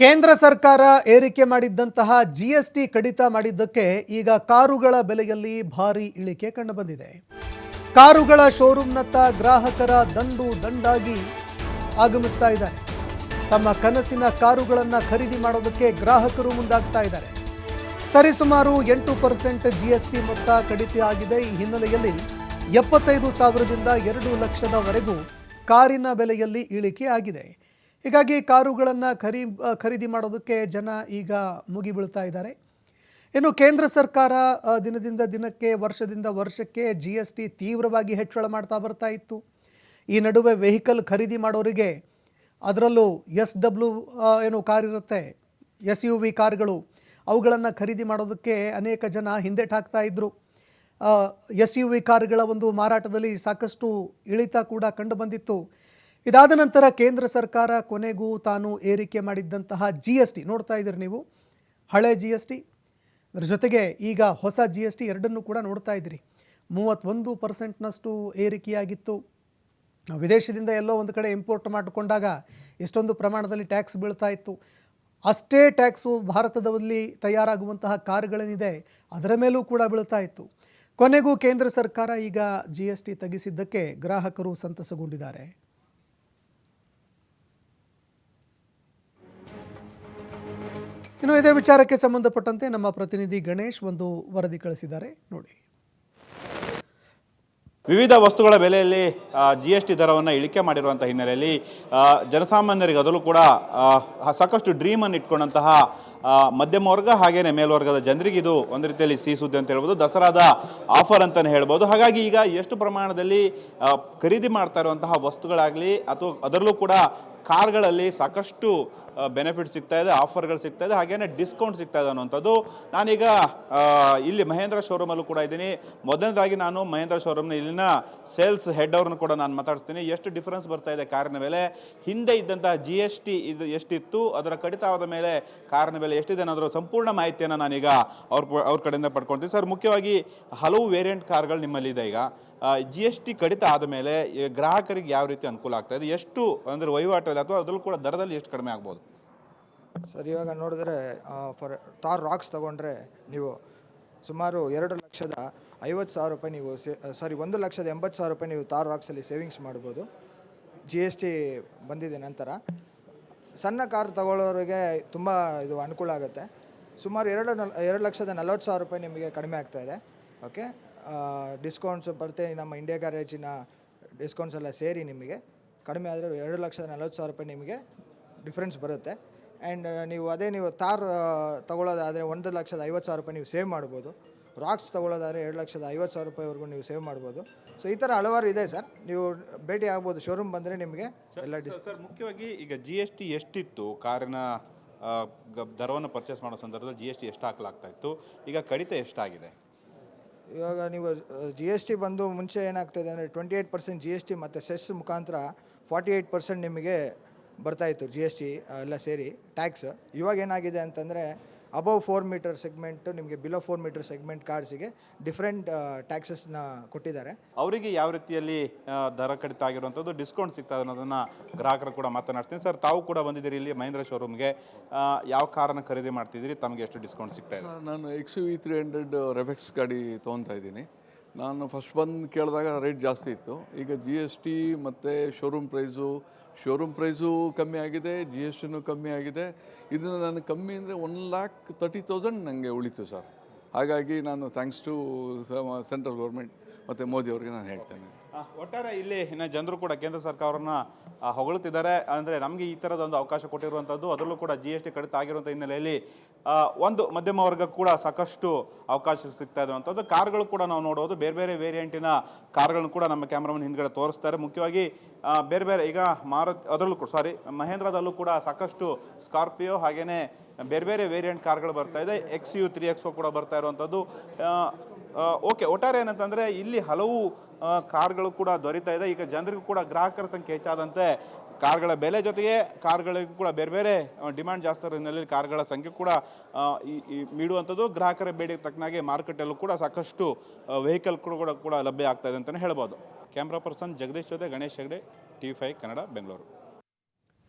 ಕೇಂದ್ರ ಸರ್ಕಾರ ಏರಿಕೆ ಮಾಡಿದ್ದಂತಹ ಜಿ ಎಸ್ ಟಿ ಕಡಿತ ಮಾಡಿದ್ದಕ್ಕೆ ಈಗ ಕಾರುಗಳ ಬೆಲೆಯಲ್ಲಿ ಭಾರಿ ಇಳಿಕೆ ಕಂಡುಬಂದಿದೆ. ಕಾರುಗಳ ಶೋರೂಮ್ನತ್ತ ಗ್ರಾಹಕರ ದಂಡು ದಂಡಾಗಿ ಆಗಮಿಸ್ತಾ ಇದ್ದಾರೆ. ತಮ್ಮ ಕನಸಿನ ಕಾರುಗಳನ್ನು ಖರೀದಿ ಮಾಡೋದಕ್ಕೆ ಗ್ರಾಹಕರು ಮುಂದಾಗ್ತಾ ಇದ್ದಾರೆ. ಸರಿಸುಮಾರು ಎಂಟು ಪರ್ಸೆಂಟ್ ಜಿ ಎಸ್ ಟಿ ಮೊತ್ತ ಕಡಿತ ಆಗಿದೆ. ಈ ಹಿನ್ನೆಲೆಯಲ್ಲಿ ಎಪ್ಪತ್ತೈದು ಸಾವಿರದಿಂದ ಎರಡು ಲಕ್ಷದವರೆಗೂ ಕಾರಿನ ಬೆಲೆಯಲ್ಲಿ ಇಳಿಕೆ ಆಗಿದೆ. ಹೀಗಾಗಿ ಕಾರುಗಳನ್ನು ಖರೀ ಖರೀದಿ ಮಾಡೋದಕ್ಕೆ ಜನ ಈಗ ಮುಗಿಬೀಳ್ತಾ ಇದ್ದಾರೆ. ಇನ್ನು ಕೇಂದ್ರ ಸರ್ಕಾರ ದಿನದಿಂದ ದಿನಕ್ಕೆ, ವರ್ಷದಿಂದ ವರ್ಷಕ್ಕೆ ಜಿ ಎಸ್ ಟಿ ತೀವ್ರವಾಗಿ ಹೆಚ್ಚಳ ಮಾಡ್ತಾ ಬರ್ತಾ ಇತ್ತು. ಈ ನಡುವೆ ವೆಹಿಕಲ್ ಖರೀದಿ ಮಾಡೋರಿಗೆ ಅದರಲ್ಲೂ ಎಸ್ ಡಬ್ಲ್ಯೂ ಏನು ಕಾರ್ ಇರುತ್ತೆ ಎಸ್ ಯು ವಿ ಕಾರ್ಗಳು, ಅವುಗಳನ್ನು ಖರೀದಿ ಮಾಡೋದಕ್ಕೆ ಅನೇಕ ಜನ ಹಿಂದೆಟಾಕ್ತಾ ಇದ್ದರು ಎಸ್ ಯು ವಿ ಕಾರ್ಗಳ ಒಂದು ಮಾರಾಟದಲ್ಲಿ ಸಾಕಷ್ಟು ಇಳಿತ ಕೂಡ ಕಂಡು ಬಂದಿತ್ತು. ಇದಾದ ನಂತರ ಕೇಂದ್ರ ಸರ್ಕಾರ ಕೊನೆಗೂ ತಾನು ಏರಿಕೆ ಮಾಡಿದ್ದಂತಹ ಜಿ ಎಸ್ ಟಿ ನೋಡ್ತಾ ಇದ್ದೀರಿ ನೀವು. ಹಳೆ ಜಿ ಎಸ್ ಟಿ ಅದ್ರ ಜೊತೆಗೆ ಈಗ ಹೊಸ ಜಿ ಎಸ್ ಟಿ ಎರಡನ್ನೂ ಕೂಡ ನೋಡ್ತಾ ಇದ್ದೀರಿ. ಮೂವತ್ತೊಂದು ಪರ್ಸೆಂಟ್ನಷ್ಟು ಏರಿಕೆಯಾಗಿತ್ತು. ವಿದೇಶದಿಂದ ಎಲ್ಲೋ ಒಂದು ಕಡೆ ಇಂಪೋರ್ಟ್ ಮಾಡಿಕೊಂಡಾಗ ಎಷ್ಟೊಂದು ಪ್ರಮಾಣದಲ್ಲಿ ಟ್ಯಾಕ್ಸ್ ಬೀಳ್ತಾ ಇತ್ತು. ಅಷ್ಟೇ ಟ್ಯಾಕ್ಸು ಭಾರತದಲ್ಲಿ ತಯಾರಾಗುವಂತಹ ಕಾರ್ಗಳೇನಿದೆ, ಅದರ ಮೇಲೂ ಕೂಡ ಬೀಳ್ತಾ ಇತ್ತು. ಕೊನೆಗೂ ಕೇಂದ್ರ ಸರ್ಕಾರ ಈಗ ಜಿ ಎಸ್ ಟಿ ತಗ್ಗಿಸಿದ್ದಕ್ಕೆ ಗ್ರಾಹಕರು ಸಂತಸಗೊಂಡಿದ್ದಾರೆ. ಇನ್ನು ಇದೇ ವಿಚಾರಕ್ಕೆ ಸಂಬಂಧಪಟ್ಟಂತೆ ನಮ್ಮ ಪ್ರತಿನಿಧಿ ಗಣೇಶ್ ಒಂದು ವರದಿ ಕಳಿಸಿದ್ದಾರೆ. ನೋಡಿ. ವಿವಿಧ ವಸ್ತುಗಳ ಬೆಲೆಯಲ್ಲಿ ಜಿ ಎಸ್ ಟಿ ದರವನ್ನು ಇಳಿಕೆ ಮಾಡಿರುವಂಥ ಹಿನ್ನೆಲೆಯಲ್ಲಿ ಜನಸಾಮಾನ್ಯರಿಗೆ ಅದರಲ್ಲೂ ಕೂಡ ಸಾಕಷ್ಟು ಡ್ರೀಮನ್ನು ಇಟ್ಕೊಂಡಂತಹ ಮಧ್ಯಮ ವರ್ಗ ಹಾಗೇ ಮೇಲ್ವರ್ಗದ ಜನರಿಗೆ ಇದು ಒಂದು ರೀತಿಯಲ್ಲಿ ಸಿಹಿ ಸುದ್ದಿ ಅಂತ ಹೇಳ್ಬೋದು. ದಸರಾದ ಆಫರ್ ಅಂತಲೇ ಹೇಳ್ಬೋದು. ಹಾಗಾಗಿ ಈಗ ಎಷ್ಟು ಪ್ರಮಾಣದಲ್ಲಿ ಖರೀದಿ ಮಾಡ್ತಾ ಇರುವಂತಹ ವಸ್ತುಗಳಾಗಲಿ ಅಥವಾ ಅದರಲ್ಲೂ ಕೂಡ ಕಾರ್ಗಳಲ್ಲಿ ಸಾಕಷ್ಟು ಬೆನಿಫಿಟ್ ಸಿಗ್ತಾ ಇದೆ ಆಫರ್ಗಳು ಸಿಗ್ತಾ ಇದೆ ಹಾಗೆಯೇ ಡಿಸ್ಕೌಂಟ್ ಸಿಗ್ತಾ ಇದೆ ಅನ್ನೋಂಥದ್ದು ನಾನೀಗ ಇಲ್ಲಿ ಮಹೇಂದ್ರ ಶೋರೂಮಲ್ಲೂ ಕೂಡ ಇದ್ದೀನಿ. ಮೊದಲನೇದಾಗಿ ನಾನು ಮಹೇಂದ್ರ ಶೋರೂಮ್ನ ಇಲ್ಲಿನ ಸೇಲ್ಸ್ ಹೆಡ್ ಅವ್ರನ್ನ ಕೂಡ ನಾನು ಮಾತಾಡ್ತೀನಿ ಎಷ್ಟು ಡಿಫ್ರೆನ್ಸ್ ಬರ್ತಾ ಇದೆ ಕಾರಿನ ಮೇಲೆ? ಹಿಂದೆ ಇದ್ದಂತಹ ಜಿ ಎಸ್ ಟಿ ಇದು ಎಷ್ಟಿತ್ತು? ಅದರ ಕಡಿತ ಆದ ಮೇಲೆ ಕಾರಿನ ಮೇಲೆ ಎಷ್ಟಿದೆ ಅನ್ನೋದ್ರ ಸಂಪೂರ್ಣ ಮಾಹಿತಿಯನ್ನು ನಾನೀಗ ಅವ್ರ ಅವ್ರ ಕಡೆಯಿಂದ ಪಡ್ಕೊಳ್ತೀನಿ ಸರ್, ಮುಖ್ಯವಾಗಿ ಹಲವು ವೇರಿಯಂಟ್ ಕಾರ್ಗಳು ನಿಮ್ಮಲ್ಲಿದೆ ಈಗ. ಜಿ ಎಸ್ ಟಿ ಕಡಿತ ಆದ ಮೇಲೆ ಗ್ರಾಹಕರಿಗೆ ಯಾವ ರೀತಿ ಅನುಕೂಲ ಆಗ್ತಾ ಇದೆ? ಎಷ್ಟು ಅಂದರೆ ವಹಿವಾಟಲ್ಲಿ ಅಥವಾ ಅದರಲ್ಲೂ ಕೂಡ ದರದಲ್ಲಿ ಎಷ್ಟು ಕಡಿಮೆ ಆಗ್ಬೋದು? ಸರ್, ಇವಾಗ ನೋಡಿದ್ರೆ ಫಾರ್ ತಾರ್ ರಾಕ್ಸ್ ತಗೊಂಡ್ರೆ ನೀವು ಸುಮಾರು ಎರಡು ಲಕ್ಷದ ಐವತ್ತು ಸಾವಿರ ರೂಪಾಯಿ ನೀವು ಸೇ ಸಾರಿ ಒಂದು ಲಕ್ಷದ ಎಂಬತ್ತು ಸಾವಿರ ರೂಪಾಯಿ ನೀವು ತಾರ್ ರಾಕ್ಸಲ್ಲಿ ಸೇವಿಂಗ್ಸ್ ಮಾಡ್ಬೋದು. ಜಿ ಎಸ್ ಟಿ ಬಂದಿದೆ ನಂತರ. ಸಣ್ಣ ಕಾರ್ ತಗೊಳ್ಳೋರಿಗೆ ತುಂಬ ಇದು ಅನುಕೂಲ ಆಗುತ್ತೆ. ಸುಮಾರು ಎರಡು ನಲ್, ಎರಡು ಲಕ್ಷದ ನಲ್ವತ್ತು ಸಾವಿರ ರೂಪಾಯಿ ನಿಮಗೆ ಕಡಿಮೆ ಆಗ್ತಾ ಇದೆ. ಓಕೆ ಡಿಸ್ಕೌಂಟ್ಸ್ ಬರುತ್ತೆ ನಮ್ಮ ಇಂಡಿಯಾ ಗ್ಯಾರೇಜಿನ ಡಿಸ್ಕೌಂಟ್ಸ್ ಎಲ್ಲ ಸೇರಿ ನಿಮಗೆ. ಕಡಿಮೆ ಆದರೆ ಎರಡು ಲಕ್ಷದ ನಲವತ್ತು ಸಾವಿರ ರೂಪಾಯಿ ನಿಮಗೆ ಡಿಫ್ರೆನ್ಸ್ ಬರುತ್ತೆ. ಆ್ಯಂಡ್ ನೀವು ಅದೇ ನೀವು ತಾರ್ ತೊಗೊಳ್ಳೋದಾದರೆ ತಗೊಳ್ಳೋದಾದರೆ ಒಂದು ಲಕ್ಷದ ಐವತ್ತು ಸಾವಿರ ರೂಪಾಯಿ ನೀವು ಸೇವ್ ಮಾಡ್ಬೋದು. ರಾಕ್ಸ್ ತೊಗೊಳ್ಳೋದಾದರೆ ಎರಡು ಲಕ್ಷದ ಐವತ್ತು ಸಾವಿರ ರೂಪಾಯಿವರೆಗೂ ನೀವು ಸೇವ್ ಮಾಡ್ಬೋದು. ಸೊ ಈ ಥರ ಹಲವಾರು ಇದೆ ಸರ್. ನೀವು ಭೇಟಿ ಆಗ್ಬೋದು ಶೋರೂಮ್ ಬಂದರೆ ನಿಮಗೆ ಎಲ್ಲ ಡಿಸ್ ಸರ್ ಮುಖ್ಯವಾಗಿ ಈಗ ಜಿ ಎಸ್ ಟಿ ಎಷ್ಟಿತ್ತು? ಕಾರಿನ ದರವನ್ನು ಪರ್ಚೇಸ್ ಮಾಡೋ ಸಂದರ್ಭದಲ್ಲಿ ಜಿ ಎಸ್ ಟಿ ಎಷ್ಟು ಹಾಕಲಾಗ್ತಾ ಇತ್ತು? ಈಗ ಕಡಿತ ಎಷ್ಟಾಗಿದೆ? ಇವಾಗ ನೀವು ಜಿ ಎಸ್ ಟಿ ಬಂದು ಮುಂಚೆ ಏನಾಗ್ತದೆ ಅಂದರೆ twenty eight percent G S T ಮತ್ತು ಸೆಸ್ ಮುಖಾಂತರ ಫಾರ್ಟಿ ಏಯ್ಟ್ ಪರ್ಸೆಂಟ್ ನಿಮಗೆ ಬರ್ತಾಯಿತ್ತು ಜಿ ಎಸ್ ಟಿ ಎಲ್ಲ ಸೇರಿ ಟ್ಯಾಕ್ಸ್ ಇವಾಗ ಏನಾಗಿದೆ ಅಂತಂದರೆ ಅಬವ್ ಫೋರ್ ಮೀಟರ್ ಸೆಗ್ಮೆಂಟ್ ನಿಮಗೆ ಬಿಲೋ ಫೋರ್ ಮೀಟರ್ ಸೆಗ್ಮೆಂಟ್ ಕಾರ್ಡ್ಸಿಗೆ ಡಿಫ್ರೆಂಟ್ ಟ್ಯಾಕ್ಸಸ್ನ ಕೊಟ್ಟಿದ್ದಾರೆ. ಅವರಿಗೆ ಯಾವ ರೀತಿಯಲ್ಲಿ ಆ, ದರ ಕಡಿತ ಆಗಿರುವಂಥದ್ದು ಡಿಸ್ಕೌಂಟ್ ಸಿಗ್ತಾ ಅನ್ನೋದನ್ನು ಅನ್ನೋದನ್ನ ಗ್ರಾಹಕರು ಕೂಡ ಮಾತನಾಡ್ತೀನಿ ಸರ್ ತಾವು ಕೂಡ ಬಂದಿದ್ದೀರಿ ಇಲ್ಲಿ ಮಹೇಂದ್ರ ಶೋರೂಮ್ಗೆ ಯಾವ ಕಾರನ್ನು ಖರೀದಿ ಮಾಡ್ತಿದ್ದೀರಿ? ತಮಗೆ ಎಷ್ಟು ಡಿಸ್ಕೌಂಟ್ ಸಿಗ್ತಾ ಇದೆ? ನಾನು ಎಕ್ಸ್ ವಿ ತ್ರೀ ಹಂಡ್ರೆಡ್ ರೆಫೆಕ್ಸ್ ಗಾಡಿ ತೊಗೊತಾ ಇದ್ದೀನಿ. ನಾನು ಫಸ್ಟ್ ಬಂದು ಕೇಳಿದಾಗ ರೇಟ್ ಜಾಸ್ತಿ ಇತ್ತು. ಈಗ ಜಿ ಎಸ್ ಟಿ ಮತ್ತು ಶೋರೂಮ್ ಪ್ರೈಸು ಶೋರೂಮ್ ಪ್ರೈಸು ಕಮ್ಮಿ ಆಗಿದೆ ಜಿ ಎಸ್ ಟಿನೂ ಕಮ್ಮಿ ಆಗಿದೆ. ಇದನ್ನು ನಾನು ಕಮ್ಮಿ ಅಂದರೆ ಒನ್ ಲ್ಯಾಕ್ ತರ್ಟಿ ತೌಸಂಡ್ ನನಗೆ ಉಳಿತು ಸರ್. ಹಾಗಾಗಿ ನಾನು ಥ್ಯಾಂಕ್ಸ್ ಟು ಸೆಂಟ್ರಲ್ ಗೌರ್ಮೆಂಟ್ ಮತ್ತು ಮೋದಿ ಅವ್ರಿಗೆ ನಾನು ಹೇಳ್ತೇನೆ. ಒಟ್ಟಾರೆ ಇಲ್ಲಿ ಇನ್ನು ಜನರು ಕೂಡ ಕೇಂದ್ರ ಸರ್ಕಾರವನ್ನ ಹೊಗಳುತ್ತಿದ್ದಾರೆ ಅಂದರೆ ನಮಗೆ ಈ ಥರದ ಒಂದು ಅವಕಾಶ ಕೊಟ್ಟಿರುವಂಥದ್ದು ಅದರಲ್ಲೂ ಕೂಡ ಜಿ ಎಸ್ ಟಿ ಕಡಿತ ಆಗಿರುವಂಥ ಹಿನ್ನೆಲೆಯಲ್ಲಿ ಒಂದು ಮಧ್ಯಮ ವರ್ಗ ಕೂಡ ಸಾಕಷ್ಟು ಅವಕಾಶ ಸಿಗ್ತಾ ಇರುವಂಥದ್ದು ಕಾರ್ಗಳು ಕೂಡ ನಾವು ನೋಡೋದು. ಬೇರೆ ಬೇರೆ ವೇರಿಯಂಟಿನ ಕಾರ್ಗಳನ್ನು ಕೂಡ ನಮ್ಮ ಕ್ಯಾಮ್ರಾಮನ್ ಹಿಂದ್ಗಡೆ ತೋರಿಸ್ತಾರೆ. ಮುಖ್ಯವಾಗಿ ಬೇರೆ ಬೇರೆ ಈಗ ಮಾರುತಿ, ಅದರಲ್ಲೂ ಕೂಡ ಸಾರಿ ಮಹೇಂದ್ರದಲ್ಲೂ ಕೂಡ ಸಾಕಷ್ಟು ಸ್ಕಾರ್ಪಿಯೋ ಹಾಗೆಯೇ ಬೇರೆ ಬೇರೆ ವೇರಿಯಂಟ್ ಕಾರ್ಗಳು ಬರ್ತಾ ಇದೆ. ಎಕ್ಸ್ ಯು ತ್ರೀ ಎಕ್ಸೋ ಕೂಡ ಬರ್ತಾ ಇರುವಂಥದ್ದು ಓಕೆ ಒಟ್ಟಾರೆ ಏನಂತಂದರೆ ಇಲ್ಲಿ ಹಲವು ಕಾರ್ಗಳು ಕೂಡ ದೊರೀತಾ ಇದೆ. ಈಗ ಜನರಿಗೂ ಕೂಡ ಗ್ರಾಹಕರ ಸಂಖ್ಯೆ ಹೆಚ್ಚಾದಂತೆ ಕಾರ್ಗಳ ಬೆಲೆ ಜೊತೆಗೆ ಕಾರ್ಗಳಿಗೂ ಕೂಡ ಬೇರೆ ಬೇರೆ ಡಿಮ್ಯಾಂಡ್ ಜಾಸ್ತಿ ಇರೋ ಕಾರ್ಗಳ ಸಂಖ್ಯೆ ಕೂಡ ನೀಡುವಂಥದ್ದು ಗ್ರಾಹಕರ ಬೇಡಿಕೆ ತಕ್ಕನಾಗೆ ಮಾರುಕಟ್ಟೆಯಲ್ಲೂ ಕೂಡ ಸಾಕಷ್ಟು ವೆಹಿಕಲ್ ಕೂಡ ಕೂಡ ಕೂಡ ಲಭ್ಯ ಆಗ್ತಾ ಇದೆ ಅಂತಲೇ ಹೇಳ್ಬೋದು. ಕ್ಯಾಮ್ರಾ ಪರ್ಸನ್ ಜಗದೀಶ್ ಜೊತೆ ಗಣೇಶ್ ಹೆಗಡೆ ಟಿ ಫೈ ಕನ್ನಡ ಬೆಂಗಳೂರು